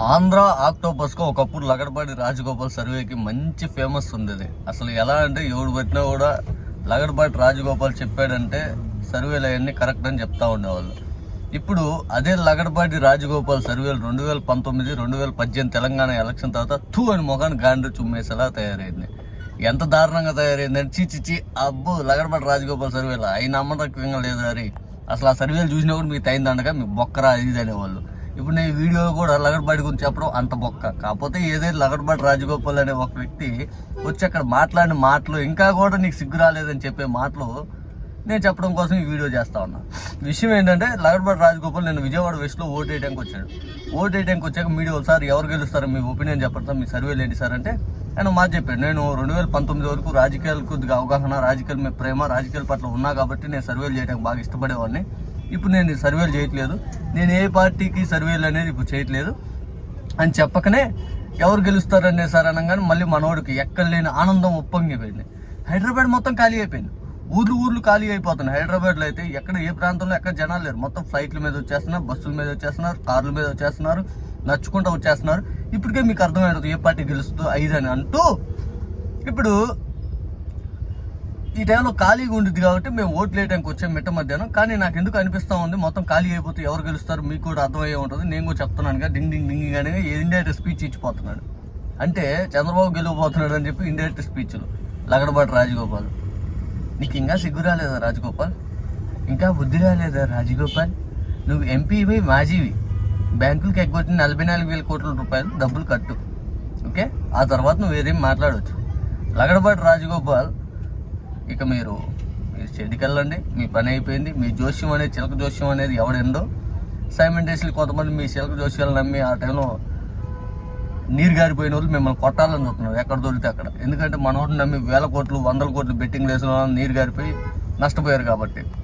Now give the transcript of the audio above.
ఆంధ్ర ఆక్టోపస్కు ఒకప్పుడు లగడపాటి రాజగోపాల్ సర్వేకి మంచి ఫేమస్ ఉండేది. అసలు ఎలా అంటే ఎవడు పెట్టినా కూడా లగడపాటి రాజగోపాల్ చెప్పాడంటే సర్వేలు అవన్నీ కరెక్ట్ అని చెప్తా ఉండేవాళ్ళు. ఇప్పుడు అదే లగడపాటి రాజగోపాల్ సర్వేలు రెండు వేల పంతొమ్మిది రెండు వేల పద్దెనిమిది తెలంగాణ ఎలక్షన్ తర్వాత తూ అని మొఖాన్ని గాండ్రి చుమ్మేసేలా తయారైంది. ఎంత దారుణంగా తయారైందంటే చీ చిచి అబ్బో లగడపాటి రాజగోపాల్ సర్వేలు? అయినా నమ్మకంగా లేదు అరే అసలు ఆ సర్వేలు చూసినా కూడా మీకు తయిందండగా మీకు బొక్కరా ఇది అనేవాళ్ళు. ఇప్పుడు నేను ఈ వీడియో కూడా లగడబాటి గురించి చెప్పడం అంత బొక్క. కాకపోతే ఏదైతే లగడబాటి రాజగోపాల్ అనే ఒక వ్యక్తి వచ్చి అక్కడ మాట్లాడిన మాటలు ఇంకా కూడా నీకు సిగ్గు రాలేదని చెప్పే మాటలు నేను చెప్పడం కోసం ఈ వీడియో చేస్తా ఉన్నా. విషయం ఏంటంటే లగడబాటి రాజగోపాల్ నేను విజయవాడ వెస్ట్లో ఓటు వేయడానికి వచ్చాడు. ఓటు వేయడానికి వచ్చాక మీడియా సార్ ఎవరు గెలుస్తారు? మీ ఒపీనియన్ చెప్పడతాం మీ సర్వేలు ఏంటి సార్? అంటే ఆయన మా చెప్పాడు. నేను రెండు వేల పంతొమ్మిది వరకు రాజకీయాలు కొద్దిగా అవగాహన రాజకీయాల మీద ప్రేమ రాజకీయాల పట్ల ఉన్నా కాబట్టి నేను సర్వేలు చేయడానికి బాగా ఇష్టపడేవాడిని. ఇప్పుడు నేను సర్వేలు చేయట్లేదు. నేను ఏ పార్టీకి సర్వేలు అనేది ఇప్పుడు చేయట్లేదు. అని చెప్పకనే ఎవరు గెలుస్తారనే సార్ అనగానే మళ్ళీ మనోడికి ఎక్కడ లేని ఆనందం ఉప్పొంగిపోయింది హైదరాబాద్ మొత్తం ఖాళీ అయిపోయింది. ఊర్లు ఊర్లు ఖాళీ అయిపోతున్నాయి. హైదరాబాద్లో అయితే ఎక్కడ ఏ ప్రాంతంలో ఎక్కడ జనాలు లేరు. మొత్తం ఫ్లైట్ల మీద వచ్చేస్తున్నారు బస్సుల మీద వచ్చేస్తున్నారు కార్ల మీద వచ్చేస్తున్నారు నడుచుకుంటూ వచ్చేస్తున్నారు. ఇప్పటికే మీకు అర్థమైనది ఏ పార్టీ గెలుస్తుందో ఐదు అని అంటూ ఇప్పుడు ఈ టైంలో ఖాళీగా ఉంటుంది కాబట్టి మేము ఓట్లు వేయడానికి వచ్చాం మిట్ట మధ్యాహ్నం. కానీ నాకు ఎందుకు అనిపిస్తూ ఉంది? మొత్తం ఖాళీ అయిపోతే ఎవరు గెలుస్తారు? మీకు కూడా అర్థమయ్యే ఉంటుంది. నేను కూడా చెప్తున్నాను కదా డింగ్ డింగ్ డింగ్ కానీ ఇండైరెక్ట్ స్పీచ్ ఇచ్చిపోతున్నాడు. అంటే చంద్రబాబు గెలవబోతున్నాడు అని చెప్పి ఇండైరెక్ట్ స్పీచ్లు లగడబాటు రాజగోపాల్. నీకు ఇంకా సిగ్గు రాలేదా రాజగోపాల్? ఇంకా బుద్ధి రాలేదా రాజగోపాల్? నువ్వు ఎంపీవి మాజీవి బ్యాంకులకి ఎగ్గొట్టిన నలభై నాలుగు వేల కోట్ల రూపాయలు డబ్బులు కట్టు. ఓకే? ఆ తర్వాత నువ్వు ఏదేం మాట్లాడవచ్చు లగడబాటు రాజగోపాల్ ఇక మీరు మీరు చెడికి వెళ్ళండి మీ పని అయిపోయింది మీ జోష్యం అనేది చిలక జోష్యం అనేది ఎవడెందో సైమెంటేషన్లు కొంతమంది మీ చిలక జోష్యాలు నమ్మి ఆ టైంలో నీరు గారిపోయిన వాళ్ళు మిమ్మల్ని కొట్టాలని చూస్తున్నారు ఎక్కడ దొరికితే అక్కడ. ఎందుకంటే మనోడు నమ్మి వేల కోట్లు వందల కోట్లు బెట్టింగ్ వేసిన నీరు గారిపోయి నష్టపోయారు కాబట్టి.